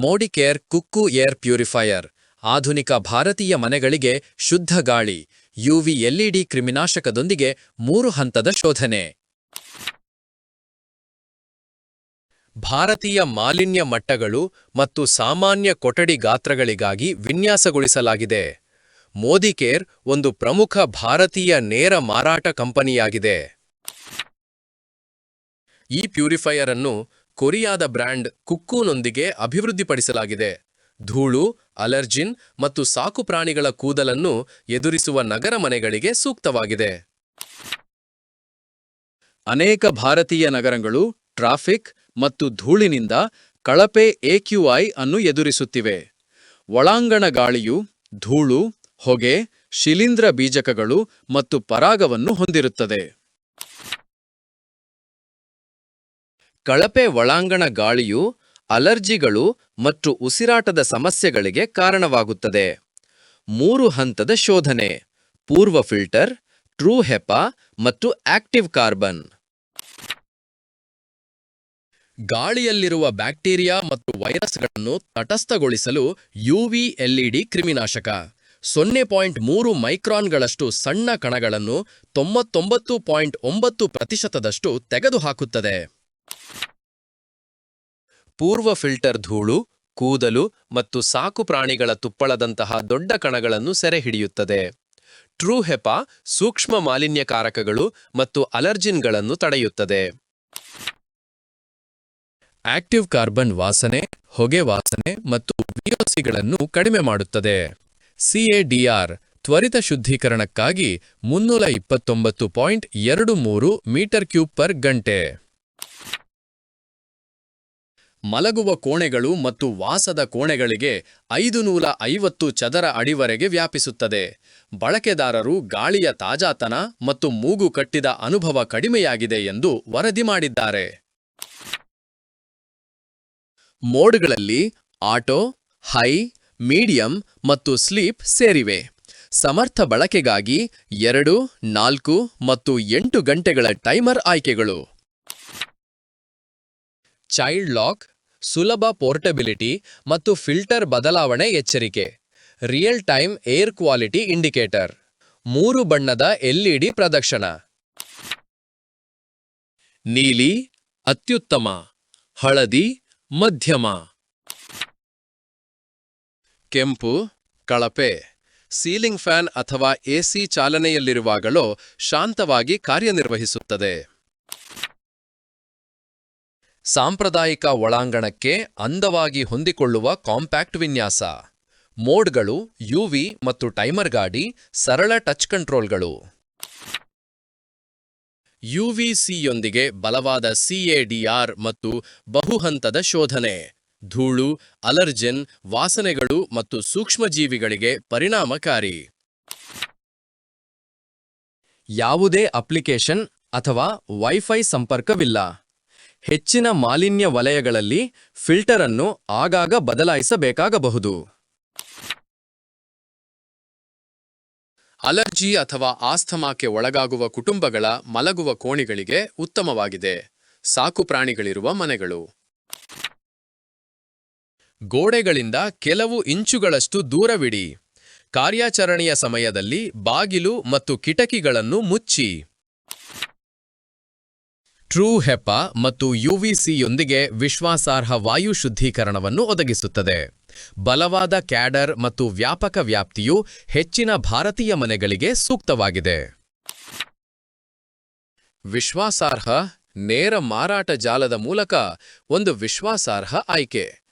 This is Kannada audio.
ಮೋಡಿಕೇರ್ ಕುಕ್ಕು ಏರ್ ಪ್ಯೂರಿಫೈಯರ್, ಆಧುನಿಕ ಭಾರತೀಯ ಮನೆಗಳಿಗೆ ಶುದ್ಧ ಗಾಳಿ, ಯುವಿ ಎಲ್ಇಡಿ ಕ್ರಿಮಿನಾಶಕದೊಂದಿಗೆ ಮೂರು ಹಂತದ ಶೋಧನೆ. ಭಾರತೀಯ ಮಾಲಿನ್ಯ ಮಟ್ಟಗಳು ಮತ್ತು ಸಾಮಾನ್ಯ ಕೊಠಡಿ ಗಾತ್ರಗಳಿಗಾಗಿ ವಿನ್ಯಾಸಗೊಳಿಸಲಾಗಿದೆ. ಮೋದಿಕೇರ್ ಒಂದು ಪ್ರಮುಖ ಭಾರತೀಯ ನೇರ ಮಾರಾಟ ಕಂಪನಿಯಾಗಿದೆ. ಈ ಪ್ಯೂರಿಫೈಯರ್ ಅನ್ನು ಕೊರಿಯಾದ ಬ್ರ್ಯಾಂಡ್ ಕುಕ್ಕೂನೊಂದಿಗೆ ಅಭಿವೃದ್ಧಿಪಡಿಸಲಾಗಿದೆ. ಧೂಳು, ಅಲರ್ಜಿನ್ ಮತ್ತು ಸಾಕುಪ್ರಾಣಿಗಳ ಕೂದಲನ್ನು ಎದುರಿಸುವ ನಗರ ಮನೆಗಳಿಗೆ ಸೂಕ್ತವಾಗಿದೆ. ಅನೇಕ ಭಾರತೀಯ ನಗರಗಳು ಟ್ರಾಫಿಕ್ ಮತ್ತು ಧೂಳಿನಿಂದ ಕಳಪೆ ಎಕ್ಯುಐ ಅನ್ನು ಎದುರಿಸುತ್ತಿವೆ. ಒಳಾಂಗಣ ಗಾಳಿಯು, ಧೂಳು, ಹೊಗೆ, ಶಿಲೀಂಧ್ರ ಬೀಜಕಗಳು ಮತ್ತು ಪರಾಗವನ್ನು ಹೊಂದಿರುತ್ತದೆ. ಕಳಪೆ ಒಳಾಂಗಣ ಗಾಳಿಯು ಅಲರ್ಜಿಗಳು ಮತ್ತು ಉಸಿರಾಟದ ಸಮಸ್ಯೆಗಳಿಗೆ ಕಾರಣವಾಗುತ್ತದೆ. ಮೂರು ಹಂತದ ಶೋಧನೆ, ಪೂರ್ವ ಫಿಲ್ಟರ್, ಟ್ರೂ ಹೆಪಾ ಮತ್ತು ಆಕ್ಟಿವ್ ಕಾರ್ಬನ್. ಗಾಳಿಯಲ್ಲಿರುವ ಬ್ಯಾಕ್ಟೀರಿಯಾ ಮತ್ತು ವೈರಸ್ಗಳನ್ನು ತಟಸ್ಥಗೊಳಿಸಲು ಯುವಿ ಎಲ್ಇಡಿ ಕ್ರಿಮಿನಾಶಕ. ಸೊನ್ನೆ ಪಾಯಿಂಟ್ ಮೂರು ಮೈಕ್ರಾನ್ಗಳಷ್ಟು ಸಣ್ಣ ಕಣಗಳನ್ನು ತೊಂಬತ್ತೊಂಬತ್ತು ಪಾಯಿಂಟ್ ಒಂಬತ್ತು ಪ್ರತಿಶತದಷ್ಟು ತೆಗೆದುಹಾಕುತ್ತದೆ. ಪೂರ್ವ ಫಿಲ್ಟರ್ ಧೂಳು, ಕೂದಲು ಮತ್ತು ಸಾಕು ಪ್ರಾಣಿಗಳ ತುಪ್ಪಳದಂತಹ ದೊಡ್ಡ ಕಣಗಳನ್ನು ಸೆರೆಹಿಡಿಯುತ್ತದೆ. ಟ್ರೂ ಹೆಪಾ ಸೂಕ್ಷ್ಮ ಮಾಲಿನ್ಯಕಾರಕಗಳು ಮತ್ತು ಅಲರ್ಜಿನ್ಗಳನ್ನು ತಡೆಯುತ್ತದೆ. ಆಕ್ಟಿವ್ ಕಾರ್ಬನ್ ವಾಸನೆ, ಹೊಗೆ ವಾಸನೆ ಮತ್ತು ವಿಒಸಿಗಳನ್ನು ಕಡಿಮೆ ಮಾಡುತ್ತದೆ. ಸಿಎಡಿಆರ್ ತ್ವರಿತ ಶುದ್ಧೀಕರಣಕ್ಕಾಗಿ ಮುನ್ನೂರ ಇಪ್ಪತ್ತೊಂಬತ್ತು ಪಾಯಿಂಟ್ ಎರಡು ಮೂರು ಮೀಟರ್ ಕ್ಯೂಬ್ ಪರ್ ಗಂಟೆ. ಮಲಗುವ ಕೋಣೆಗಳು ಮತ್ತು ವಾಸದ ಕೋಣೆಗಳಿಗೆ ಐದು ನೂರ ಐವತ್ತು ಚದರ ಅಡಿವರೆಗೆ ವ್ಯಾಪಿಸುತ್ತದೆ. ಬಳಕೆದಾರರು ಗಾಳಿಯ ತಾಜಾತನ ಮತ್ತು ಮೂಗು ಕಟ್ಟಿದ ಅನುಭವ ಕಡಿಮೆಯಾಗಿದೆ ಎಂದು ವರದಿ ಮಾಡಿದ್ದಾರೆ. ಮೋಡ್ಗಳಲ್ಲಿ ಆಟೋ, ಹೈ, ಮೀಡಿಯಂ ಮತ್ತು ಸ್ಲೀಪ್ ಸೇರಿವೆ. ಸಮರ್ಥ ಬಳಕೆಗಾಗಿ ಎರಡು, ನಾಲ್ಕು ಮತ್ತು ಎಂಟು ಗಂಟೆಗಳ ಟೈಮರ್ ಆಯ್ಕೆಗಳು. ಚೈಲ್ಡ್ ಲಾಕ್ ಸುಲಭ ಪೋರ್ಟಬಿಲಿಟಿ ಮತ್ತು ಫಿಲ್ಟರ್ ಬದಲಾವಣೆ ಎಚ್ಚರಿಕೆ. Real time air quality indicator. ಮೂರು ಬಣ್ಣದ ಎಲ್ಇಡಿ ಪ್ರದರ್ಶನ ನೀಲಿ, ಅತ್ಯುತ್ತಮ, ಹಳದಿ, ಮಧ್ಯಮ. ಕೆಂಪು, ಕಳಪೆ. ಸೀಲಿಂಗ್ ಫ್ಯಾನ್ ಅಥವಾ ಎಸಿ ಚಾಲನೆಯಲ್ಲಿರುವಾಗಲೋ ಶಾಂತವಾಗಿ ಕಾರ್ಯನಿರ್ವಹಿಸುತ್ತದೆ. ಸಾಂಪ್ರದಾಯಿಕ ಒಳಾಂಗಣಕ್ಕೆ ಅಂದವಾಗಿ ಹೊಂದಿಕೊಳ್ಳುವ ಕಾಂಪ್ಯಾಕ್ಟ್ ವಿನ್ಯಾಸ. ಮೋಡ್ಗಳು ಯುವಿ ಮತ್ತು ಟೈಮರ್ ಗಾಡಿ ಸರಳ ಟಚ್ ಕಂಟ್ರೋಲ್ಗಳು. ಯುವಿಸಿಯೊಂದಿಗೆ ಬಲವಾದ ಸಿಎಡಿಆರ್ ಮತ್ತು ಬಹುಹಂತದ ಶೋಧನೆ. ಧೂಳು, ಅಲರ್ಜೆನ್, ವಾಸನೆಗಳು ಮತ್ತು ಸೂಕ್ಷ್ಮಜೀವಿಗಳಿಗೆ ಪರಿಣಾಮಕಾರಿ. ಯಾವುದೇ ಅಪ್ಲಿಕೇಶನ್ ಅಥವಾ ವೈಫೈ ಸಂಪರ್ಕವಿಲ್ಲ. ಹೆಚ್ಚಿನ ಮಾಲಿನ್ಯ ವಲಯಗಳಲ್ಲಿ ಫಿಲ್ಟರ್ ಅನ್ನು ಆಗಾಗ ಬದಲಾಯಿಸಬೇಕಾಗಬಹುದು. ಅಲರ್ಜಿ ಅಥವಾ ಆಸ್ಥಮಾಕ್ಕೆ ಒಳಗಾಗುವ ಕುಟುಂಬಗಳ ಮಲಗುವ ಕೋಣಿಗಳಿಗೆ ಉತ್ತಮವಾಗಿದೆ. ಸಾಕು ಪ್ರಾಣಿಗಳಿರುವ ಮನೆಗಳು. ಗೋಡೆಗಳಿಂದ ಕೆಲವು ಇಂಚುಗಳಷ್ಟು ದೂರವಿಡಿ. ಕಾರ್ಯಾಚರಣೆಯ ಸಮಯದಲ್ಲಿ ಬಾಗಿಲು ಮತ್ತು ಕಿಟಕಿಗಳನ್ನು ಮುಚ್ಚಿ. ಟ್ರೂ ಹೆಪಾ ಮತ್ತು ಯುವಿಸಿಯೊಂದಿಗೆ ವಿಶ್ವಾಸಾರ್ಹ ವಾಯು ಶುದ್ಧೀಕರಣವನ್ನು ಒದಗಿಸುತ್ತದೆ. ಬಲವಾದ ಕ್ಯಾಡರ್ ಮತ್ತು ವ್ಯಾಪಕ ವ್ಯಾಪ್ತಿಯು ಹೆಚ್ಚಿನ ಭಾರತೀಯ ಮನೆಗಳಿಗೆ ಸೂಕ್ತವಾಗಿದೆ. ವಿಶ್ವಾಸಾರ್ಹ, ನೇರ ಮಾರಾಟ ಜಾಲದ ಮೂಲಕ ಒಂದು ವಿಶ್ವಾಸಾರ್ಹ ಆಯ್ಕೆ.